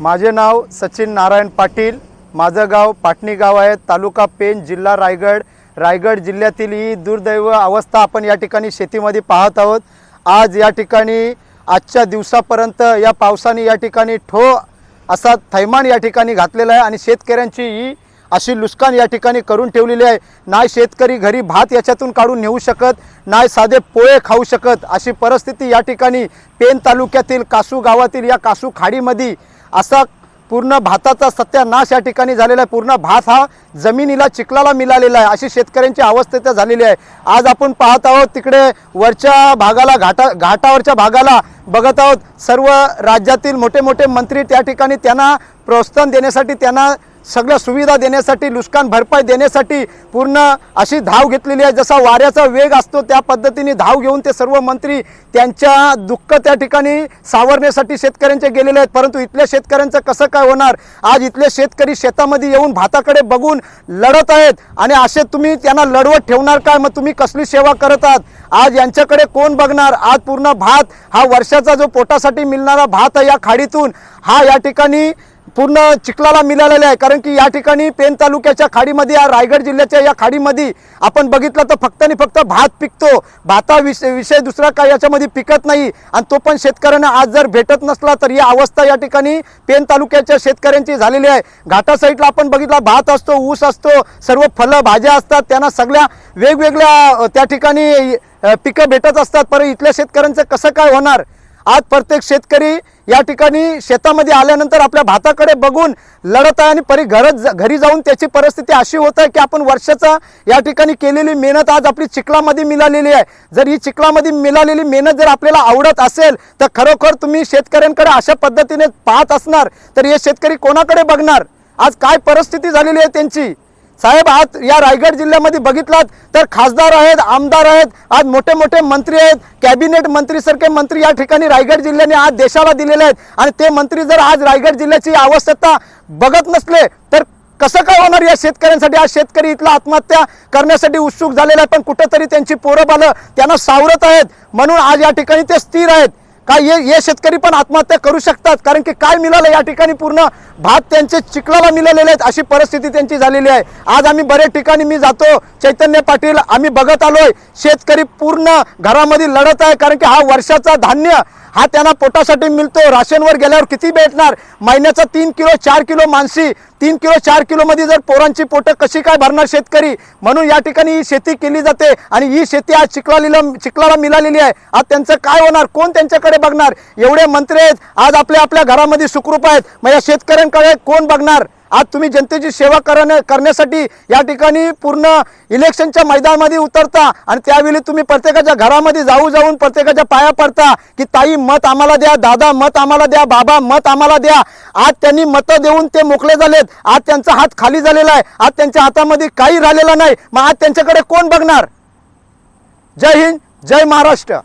माझे नाव सचिन नारायण पाटील माझं गाव पाटणी गाव आहे तालुका पेन जिल्हा रायगड. रायगड जिल्ह्यातील ही दुर्दैव अवस्था आपण या ठिकाणी शेतीमध्ये पाहत आहोत. आज या ठिकाणी आजच्या दिवसापर्यंत या पावसाने या ठिकाणी ठो असा थैमान या ठिकाणी घातलेला आहे आणि शेतकऱ्यांची ही अशी लुस्कान या ठिकाणी करून ठेवलेली आहे. नाही शेतकरी घरी भात याच्यातून काढून नेऊ शकत नाही साधे पोळे खाऊ शकत. अशी परिस्थिती या ठिकाणी पेन तालुक्यातील कासू गावातील या कासू खाडीमध्ये असा पूर्ण भाताचा सत्यानाश या ठिकाणी झालेला आहे. पूर्ण भात हा जमिनीला चिखलाला मिळालेला आहे. अशी शेतकऱ्यांची अवस्था झालेली आहे. आज आपण पाहत आहोत तिकडे वरच्या भागाला घाटा घाटावरच्या भागाला बघत आहोत. सर्व राज्यातील मोठे मोठे मंत्री त्या ठिकाणी त्यांना प्रोत्साहन देण्यासाठी त्यांना सगळ्या सुविधा देण्यासाठी नुकसान भरपाई देण्यासाठी पूर्ण अशी धाव घेतलेली आहे. जसा वाऱ्याचा वेग असतो त्या पद्धतीने धाव घेऊन ते सर्व मंत्री त्यांच्या दुःख त्या ठिकाणी सावरण्यासाठी शेतकऱ्यांचे गेलेले आहेत. परंतु इथल्या शेतकऱ्यांचं कसं काय होणार? आज इथले शेतकरी शेतामध्ये येऊन भाताकडे बघून लढत आहेत आणि असे तुम्ही त्यांना लढवत ठेवणार काय? मग तुम्ही कसली सेवा करत आहात? आज यांच्याकडे कोण बघणार? आज पूर्ण भात हा वर्षाचा जो पोटासाठी मिळणारा भात आहे या खाडीतून हा या ठिकाणी पूर्ण चिखलाला मिळालेले आहे. कारण की या ठिकाणी पेन तालुक्याच्या खाडीमध्ये या रायगड जिल्ह्याच्या या खाडीमध्ये आपण बघितलं तर फक्त आणि फक्त भात पिकतो. भाता विषय विषय दुसरा काय याच्यामध्ये पिकत नाही. आणि तो पण शेतकऱ्यांना आज जर भेटत नसला तर ही अवस्था या ठिकाणी पेन तालुक्याच्या शेतकऱ्यांची झालेली आहे. घाटा साईडला आपण बघितला भात असतो ऊस असतो सर्व फळं भाज्या असतात. त्यांना सगळ्या वेगवेगळ्या त्या ठिकाणी पिकं भेटत असतात. पर इथल्या शेतकऱ्यांचं कसं काय होणार? आज प्रत्येक शेतकरी या ठिकाणी शेतामध्ये आल्यानंतर आपल्या भाताकडे बघून लढत आहे आणि परी घरच घरी जाऊन त्याची परिस्थिती अशी होत आहे की आपण वर्षाचा या ठिकाणी केलेली मेहनत आज आपली चिखलामध्ये मिळालेली आहे. जर ही चिखलामध्ये मिळालेली मेहनत जर आपल्याला आवडत असेल तर खरोखर तुम्ही शेतकऱ्यांकडे अशा पद्धतीने पाहत असणार तर हे शेतकरी कोणाकडे बघणार? आज काय परिस्थिती झालेली आहे त्यांची? साहेब आज या रायगड जिल्ह्यामध्ये बघितलात तर खासदार आहेत आमदार आहेत आज मोठे मोठे मंत्री आहेत कॅबिनेट मंत्रीसारखे मंत्री या ठिकाणी रायगड जिल्ह्याने आज देशाला दिलेले आहेत. आणि ते मंत्री जर आज रायगड जिल्ह्याची आवश्यकता बघत नसले तर कसं काय होणार या शेतकऱ्यांसाठी? आज शेतकरी इथला आत्महत्या करण्यासाठी उत्सुक झालेला आहे पण कुठंतरी त्यांची पोरं बालं त्यांना सावरत आहेत. म्हणून आज या ठिकाणी ते स्थिर आहेत. काय ये हे शेतकरी पण आत्महत्या करू शकतात? कारण की काय मिळालं या ठिकाणी पूर्ण? भात त्यांचे चिखलाला मिळालेले आहेत अशी परिस्थिती त्यांची झालेली आहे. आज आम्ही बरेच ठिकाणी मी जातो चैतन्य पाटील आम्ही बघत आलोय शेतकरी पूर्ण घरामध्ये लढत आहे कारण की हा वर्षाचा धान्य हा त्यांना पोटासाठी मिळतो. राशनवर गेल्यावर किती भेटणार? महिन्याचा तीन किलो चार किलो मानसी तीन किलो चार किलोमध्ये जर पोरांची पोटं कशी काय भरणार शेतकरी? म्हणून या ठिकाणी ही शेती केली जाते आणि ही शेती आज चिखलालीला चिखलाला मिळालेली आहे. आज त्यांचं काय होणार? कोण त्यांच्याकडे बघणार. एवढे मंत्री आहेत आज आपल्या आपल्या घरामध्ये सुखरूप आहेत. मग या शेतकऱ्यांकडे कोण बघणार? आज तुम्ही जनतेची सेवा करण्या करण्यासाठी या ठिकाणी पूर्ण इलेक्शनच्या मैदानामध्ये उतरता आणि त्यावेळी तुम्ही प्रत्येकाच्या घरामध्ये जाऊ जाऊन प्रत्येकाच्या पाया पडता की ताई मत आम्हाला द्या दादा मत आम्हाला द्या बाबा मत आम्हाला द्या. आज त्यांनी मतं देऊन ते मोकळे झालेत. आज त्यांचा हात खाली झालेला आहे. आज त्यांच्या हातामध्ये काही राहिलेलं नाही. मग आज त्यांच्याकडे कोण बघणार? जय हिंद जय महाराष्ट्र.